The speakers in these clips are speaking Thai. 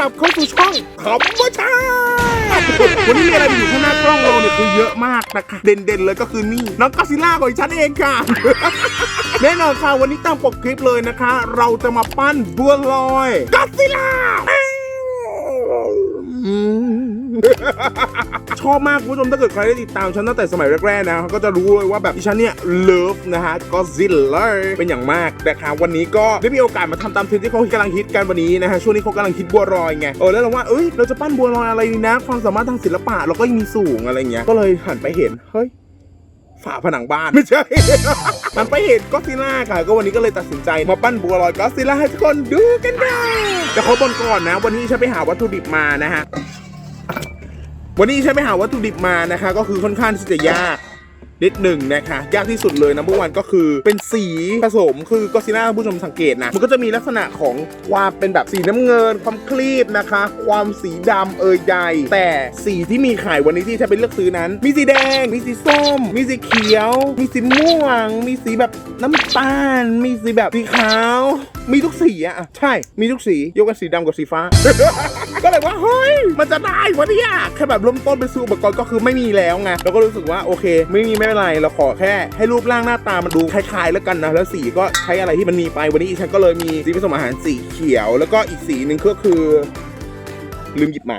กลับเข้าสู่ช่องขำว่าชาวันนี้มีอะไรอยู่ข้างหน้ากล้องเราเนี่ยคือเยอะมากนะคะ เด่นๆเลยก็คือนี่น้องกัสซิล่าของฉันเองค่ะ แน่นอนค่ะวันนี้ตามปกคลิปเลยนะคะ เราจะมาปั้นบัวลอยกัสซิล่าอืม ชอบมากคุณผู้ชมถ้าเกิดใครได้ติดตามฉันตั้งแต่สมัยแรกๆนะก็จะรู้เลยว่าแบบดิฉันเนี่ยเลิฟนะฮะก็ซิลเลยเป็นอย่างมากนะคะวันนี้ก็ได้มีโอกาสมาทำตามเทรนที่เขากำลังฮิตกันวันนี้นะฮะช่วงนี้เขากำลังฮิตบัวลอยไงเออแล้วเราว่าเอ้ยเราจะปั้นบัวลอยอะไรดีนะ ความสามารถทางศิลปะเราก็ยังมีสูงอะไรเงี้ยก็เลยหันไปเห็นเฮ้ยฝาผนังบ้าน ไม่ใช่ มันไปเห็นก็ซิล่าค่ะ ก็วันนี้ก็เลยตัดสินใจมาปั้นบัวลอยก็ซิลล่าให้ทุกคนดูกันได้แต่เขาบนก่อนนะ วันนี้ฉันไปหาวัตถุดิบมานะฮะ วันนี้ฉันไปหาวัตถุดิบมานะคะ ก็คือค่อนข้างที่จะยาก นิดหนึ่งนะคะยากที่สุดเลยนะเมื่อวันก็คือเป็นสีผสมคือก็ซีน่าผู้ชมสังเกตนะมันก็จะมีลักษณะของความเป็นแบบสีน้ำเงิน ความคลีบนะคะ ความสีดำเอยใหญ่แต่สีที่มีขายวันนี้ที่ฉันไปเลือกซื้อนั้น มีสีแดง มีสีส้ม มีสีเขียว มีสีม่วง มีสีแบบน้ำตาล มีสีแบบสีขาว มีทุกสีอะอะใช่มีทุกสียกเว้นสีดำกับสีฟ้าก็เลยว่าเฮ้ยมันจะได้วะเนี่ยแค่แบบเริ่มต้นไปซื้ออุปกรณ์ก็คือไม่มีแล้วไงเราก็รู้สึกว่าโอเค ไม่มีไม่เป็นไรเราขอแค่ให้รูปร่างหน้าตามันดูคล้ายๆแล้วกันนะแล้วสีก็ใช้อะไรที่มันมีไปวันนี้ฉันก็เลยมีสีผสมอาหารสีเขียว แล้วก็อีกสีหนึ่งก็คือลืมหยิบมา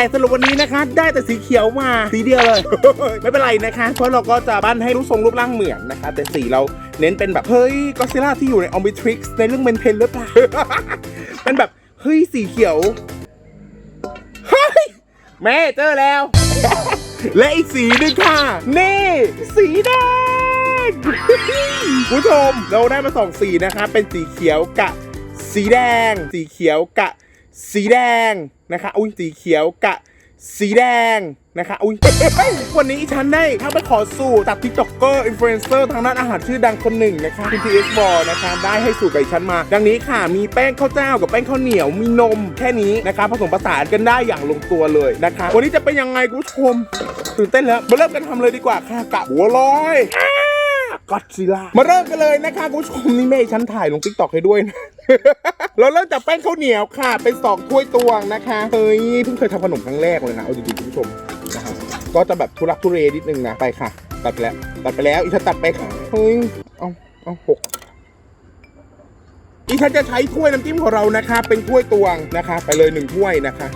แต่สรุปวันนี้นะคะ ได้แต่สีเขียวมาสีเดียวเลย ไม่เป็นไรนะคะ เพราะเราก็จะปั้นให้รูปทรงรูปร่างเหมือนนะคะ แต่สีเราเน้นเป็นแบบ เฮ้ยก็ซิล่าที่อยู่ในออมบิทริกซ์ในเรื่องเมนเทนหรือเปล่าเป็นแบบ เฮ้ยสีเขียว เฮ้ย แม่เจอแล้ว และอีกสีหนึ่งค่ะ นี่ สีแดงคุณผู้ชมเราได้มาสองสีนะคะ เป็นสีเขียวกับสีแดง สีเขียวกับ สีแดงนะคะ อุ้ยสีเขียวกับสีแดงนะคะ อุ้ยวันนี้ฉันได้ถ้าไปขอสูตรจากทิกตอกเกอร์อินฟลูเอนเซอร์ทางด้านอาหารชื่อดังคนหนึ่งนะคะคุณทีเอสบอลนะคะ ได้ให้สูตรกับฉันมา ดังนี้ค่ะ มีแป้งข้าวเจ้ากับแป้งข้าวเหนียว มีนมแค่นี้นะคะผสมผสานกันได้อย่างลงตัวเลยนะคะ วันนี้จะเป็นยังไงคุณผู้ชมตื่นเต้นแล้ว มาเริ่มกันทำเลยดีกว่าค่ะกับหัวลอย ก็ซิล่ามาเริ่มกันเลยนะคะคุณผู้ชมนี่แม่ฉันถ่ายลงทิกตอกให้ด้วยนะเราเริ่มจากแป้งข้าวเหนียวค่ะ เป็นสองถ้วยตวงนะคะเฮ้ยเพิ่งเคยทำขนมครั้งแรกเลยนะเอาจริงๆคุณผู้ชมนะครับก็จะแบบทุรักทุเรนิดนึงนะไปค่ะ ตัดไปแล้ว ตัดไปแล้วอีฉันตัดไปค่ะเฮ้ยเอาเอาหกอีฉันจะใช้ถ้วยน้ำจิ้มของเรานะคะ เป็นถ้วยตวงนะคะ ไปเลยหนึ่งถ้วยนะคะ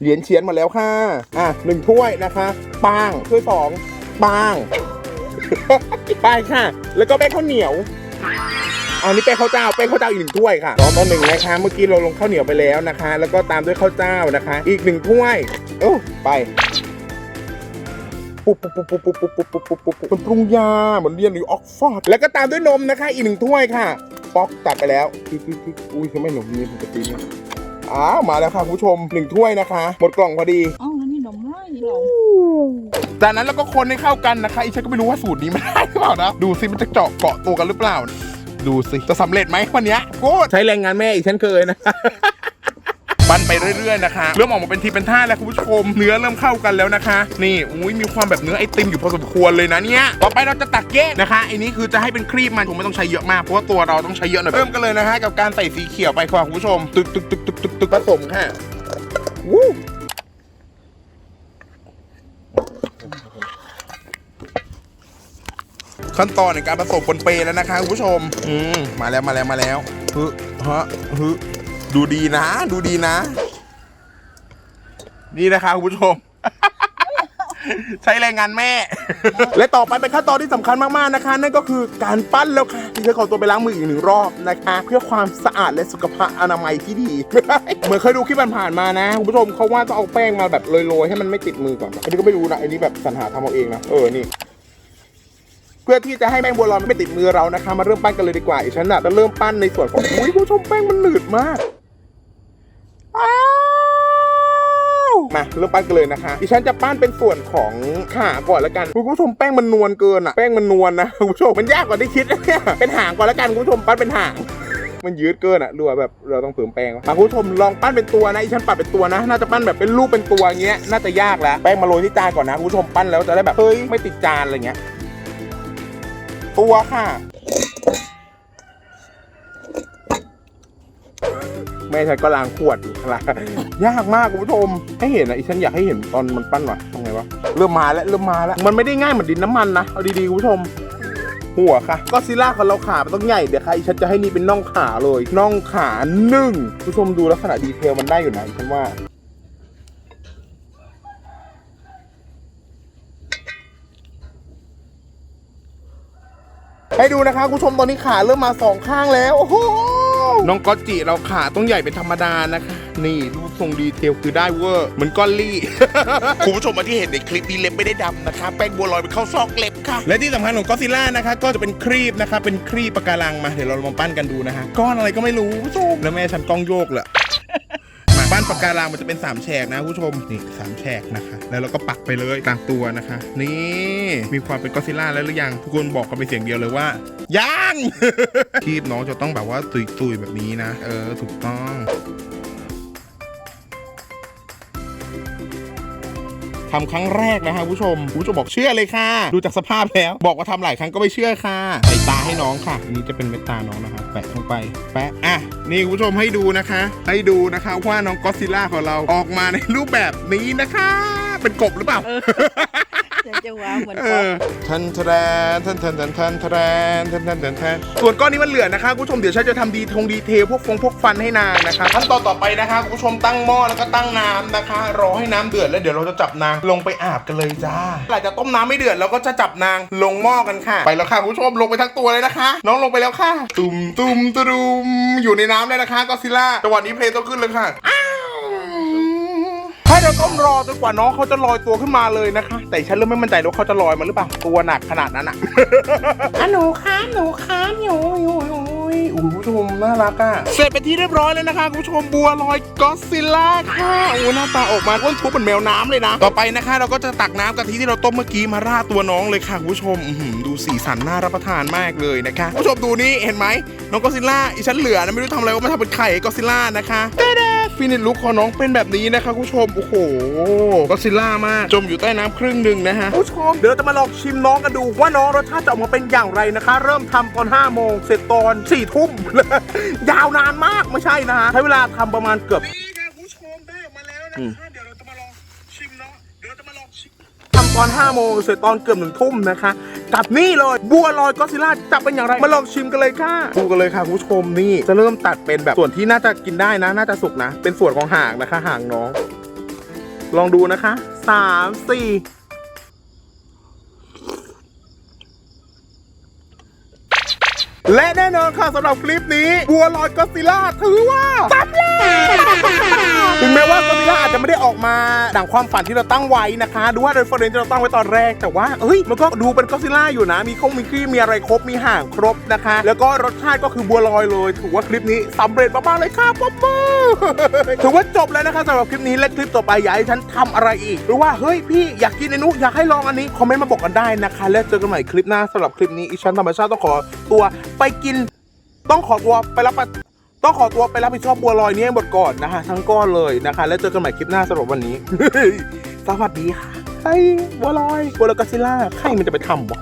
เหรียญเฉียนมาแล้วค่ะ อะหนึ่งถ้วยนะคะปังถ้วยสอง ปังไปค่ะ แล้วก็แป้งข้าวเหนียวอันนี้แป้งข้าวเจ้าแป้งข้าวเจ้าอีกหนึ่งถ้วยค่ะสองต่อหนึ่งนะคะ เมื่อกี้เราลงข้าวเหนียวไปแล้วนะคะ แล้วก็ตามด้วยข้าวเจ้านะคะ อีกหนึ่งถ้วยโอ้ไปปุ๊บปุ๊บปุ๊บปุ๊บปุ๊บปุ๊บปุ๊บปุ๊บปุ๊บปุ๊บมันปรุงยาเหมือนเรียนอยู่ออกฟอร์ดแล้วก็ตามด้วยนมนะคะ อีกหนึ่งถ้วยค่ะ ป๊อกตัดไปแล้วปิ๊บปิ๊บปิ๊บอุ้ยทำไมหนมนี้ปกติเนี่ยอ้าวมาแล้วค่ะคุณผู้ชมหนึ่งถ้วยนะคะ หมดกล่องพอดีอ๋อ ล้วนี่นมไรหรอจากนั้นเราก็คนให้เข้ากันนะคะอีฉันก็ไม่รู้ว่าสูตรนี้มันได้หรือเปล่านะ ดูสิมันจะเจาะเกาะตัวกันหรือเปล่า ดูสิจะสำเร็จไหมวันเนี้ยโคตรใช้แรงงานแม่อีกเช่นเคยนะปั้นไปเรื่อยๆนะคะ เริ่มออกมาเป็นทีเป็นท่าแล้วคุณผู้ชม เนื้อเริ่มเข้ากันแล้วนะคะ นี่อุ้ยมีความแบบเนื้อไอติมอยู่พอสมควรเลยนะเนี่ย ต่อไปเราจะตักแยกนะคะไอ้นี้คือจะให้เป็นครีมมันคงไม่ต้องใช้เยอะมาก เพราะว่าตัวเราต้องใช้เยอะหน่อย เริ่มกันเลยนะคะกับการใส่สีเขียวไปค่ะคุณผู้ชม ตึกตึกตึกตึกตึกตึกผสมค่ะวู้ ขั้นตอนในการผสมบนเปรย์แล้วนะคะคุณผู้ชม อืมมาแล้วมาแล้วมาแล้วฮึฮะฮึดูดีนะ ดูดีนะ นี่นะคะคุณผู้ชม ใช้แรงงานแม่ และต่อไปเป็นขั้นตอนที่สำคัญมากๆนะคะ นั่นก็คือการปั้นแล้วค่ะที่จะขอตัวไปล้างมืออีกหนึ่งรอบนะคะ เพื่อความสะอาดและสุขภาพอนามัยที่ดีเหมือนเคยดูคลิปผ่านๆมานะคุณผู้ชมเขาว่าต้องเอาแป้งมาแบบโรยๆให้มันไม่ติดมือก่อนอันนี้ก็ไม่รู้นะอันนี้แบบสรรหาทำเอาเองนะเออนี่ เพื่อที่จะให้แป้งบัวลอยไม่ติดมือเรานะคะ มาเริ่มปั้นกันเลยดีกว่าอีฉันน่ะจะเริ่มปั้นในส่วนของอุ้ยคุณผู้ชมแป้งมันหนืดมากอ้าวมาเริ่มปั้นกันเลยนะคะอีฉันจะปั้นเป็นส่วนของขาก่อนล้วกันคุณผู้ชมแป้งมันนวลเกินอะแป้งมันนวลนะคุณผู้ชมมันยากกว่าที่คิดนะเนี่ยเป็นหางก่อนล้วกันคุณผู้ชมปั้นเป็นหางมันยืดเกินอะรือว่าแบบเราต้องเพิ่มแป้งป่ะคุณผู้ชมลองปั้นเป็นตัวนะอีฉันปัดเป็นตัวนะ น่าจะปั้นแบบเป็นรูปเป็นตัวเงี้ย น่าจะยากแล้ว แป้งมาโรยที่จานก่อนนะคุณผู้ชมปั้นแล้วจะได้แบบ เฮ้ย ไม่ติดจานอะไรเงี้ย ตัวค่ะ แม่ฉันก็ล้างขวดอยู่ข้างล่างยากมากคุณผู้ชมให้เห็นนะอีฉันอยากให้เห็นตอนมันปั้นว่ะทำไงวะเริ่มมาแล้วเริ่มมาแล้ว มันไม่ได้ง่ายเหมือนดินน้ำมันนะเอาดีๆคุณผู้ชมหัวค่ะก็ซิล่าของเราขามันต้องใหญ่เดี๋ยวค่ะอีฉันจะให้นี่เป็นน่องขาเลยน่องขาหนึ่งคุณผู้ชมดูลักษณะดีเทลมันได้อยู่นะอีฉันว่า ให้ดูนะคะคุณผู้ชมตอนนี้ขาเริ่มมาสองข้างแล้วโอ้โหน้องก๊อตจิเราขาต้องใหญ่เป็นธรรมดานะคะ นี่รูปทรงดีเทลคือได้เวอร์เหมือนก้อนลี่ คุณผู้ชมมาที่เห็นในคลิปนี้เล็บไม่ได้ดำนะคะ แป้งบัวลอยไปเข้าซอกเล็บค่ะ และที่สำคัญของก็ซิล่านะคะ ก็จะเป็นครีบนะคะ เป็นครีบปะการังมา เดี๋ยวเราลองปั้นกันดูนะคะก้อนอะไรก็ไม่รู้คุณผู้ชมแล้วแม่ฉันกล้องโยกเลยมา บ้านปากการังมันจะเป็น3แฉกนะผู้ชมนี่สามแฉกนะคะ แล้วเราก็ปักไปเลยกลางตัวนะคะ นี่มีความเป็นก็ซิล่าแล้วหรือยังทุกคนบอกกันเป็นเสียงเดียวเลยว่ายังทีบน้องจะต้องแบบว่าตุยๆแบบนี้นะ เออถูกต้อง ทำครั้งแรกนะฮะผู้ชมผู้ชมบอกเชื่อเลยค่ะ ดูจากสภาพแล้ว บอกว่าทำหลายครั้งก็ไม่เชื่อค่ะใส่ตาให้น้องค่ะ อันนี้จะเป็นเม็ดตาน้องนะคะแปะลงไปแปะอะนี่คุณผู้ชมให้ดูนะคะ ให้ดูนะคะว่าน้องก็อดซิลล่าของเราออกมาในรูปแบบนี้นะคะ เป็นกบหรือเปล่า จะจะวางเหมือนเอกับอทันทะแรนทันทันทันทันทะแรนทันทันทันทันส่วนก้อนนี้มันเหลือนะคะคุณผู้ชมเดี๋ยวฉันจะทำดีทงดีเทลพวกฟงพวกฟันให้นางนะคะขั้นตอนต่อไปนะคะคุณผู้ชมตั้งหม้อแล้วก็ตั้งน้ำนะคะ รอให้น้ำเดือดแล้วเดี๋ยวเราจะจับนางลงไปอาบกันเลยจ้าหลังจากต้มน้ำไม่เดือดเราก็จะจับนางลงหม้อกันค่ะ ไปแล้วค่ะคุณผู้ชมลงไปทั้งตัวเลยนะคะ น้องลงไปแล้วค่ะ ตุ่มตุ่มตุ่มอยู่ในน้ำเลยนะคะก็ซิล่าจังหวะนี้เพลงต้องขึ้นเลยค่ะอ้าวให้เรา ต้องรอจนกว่าน้องเขาจะลอยตัวขึ้นมาเลยนะคะ แต่ฉันเริ่มไม่มั่นใจว่าเขาจะลอยมาหรือเปล่าตัวหนักขนาดนั้นอะอะหนูคะหนูคะหนูหนูหนูอุ้ยผู้ชมน่ารักอะเสร็จเป็นที่เรียบร้อยแล้วนะคะคุณผู้ชมบัวลอยก็อดซิลล่าค่ะโอ้หน้าตาออกมาอ้วนทุบเหมือนแมวน้ำเลยนะ ต่อไปนะคะ เราก็จะตักน้ำกะทิที่เราต้มเมื่อกี้มาราดตัวน้องเลยค่ะคุณผู้ชมอื้อหือดูสีสันน่ารับประทานมากเลยนะคะคุณผู้ชมดูนี่เห็นไหมน้องก็อดซิลล่าอีฉันเหลือนะไม่รู้ทำอะไรว่ามาทำเป็นไข่ก็อดซิลล่านะคะเด้ๆ ฟินิชลุคของน้องเป็นแบบนี้นะคะคุณผู้ชม โอ้โหก็อดซิลล่ามากจมอยู่ใต้น้ำครึ่งหนึ่งนะฮะผู้ชมเดี๋ยวเราจะมาลองชิมน้องกันดูว่าน้องรสชาติจะออกมาเป็นอย่างไรนะคะ เริ่มทำตอน5โมงเสร็จตอน4ทุ่มยาวนานมากไม่ใช่นะฮะใช้เวลาทำประมาณเกือบนี่ค่ะคุณผู้ชมได้ออกมาแล้วนะคะเดี๋ยวเรา ตอน5โมงเสร็จตอนเกือบหนึ่งทุ่มนะคะกับนี่เลยบัวลอยก็ซิลล่าจะเป็นอย่างไรมาลองชิมกันเลยค่ะดูกันเลยค่ะคุณผู้ชมนี่จะเริ่มตัดเป็นแบบส่วนที่น่าจะกินได้นะ น่าจะสุกนะ เป็นส่วนของหางนะคะ หางน้อง ลองดูนะคะสามสี่ และแน่นอนค่ะสำหรับคลิปนี้ บัวลอยก็ซิล่าถือว่าสำเร็จถึงแม้ว่าก็ซิล่าอาจจะไม่ได้ออกมาดังความฝันที่เราตั้งไว้นะคะ ดูว่าเรฟเฟอร์เรนที่เราตั้งไว้ตอนแรก แต่ว่าเอ้ยมันก็ดูเป็นก็ซิล่าอยู่นะ มีคงมีครีมมีอะไรครบมีห่างครบนะคะ แล้วก็รสชาติก็คือบัวลอยเลย ถือว่าคลิปนี้สำเร็จมากๆเลยค่ะป๊อปเปอร์ถือว่าจบแล้วนะคะสำหรับคลิปนี้และคลิปต่อไปอยากให้ฉันทำอะไรอีก หรือว่าเฮ้ยพี่อยากกินไอ้นุอยากให้ลองอันนี้คอมเมนต์มาบอกกันได้นะคะ แล้วเจอกันใหม่คลิปหน้าสำหรับคลิปนี้อีฉันธรรมชาติต้องขอตัวไปกิน ต้องขอตัวไปรับประต้องขอตัวไปรับผิดชอบบัวลอยนี้ให้หมดก่อนนะคะ ทั้งก้อนเลยนะคะ แล้วเจอกันใหม่คลิปหน้าสำหรับวันนี้ สวัสดีค่ะไอ้บัวลอยบัวลอยกาซิล่าใครมันจะไปทำวะ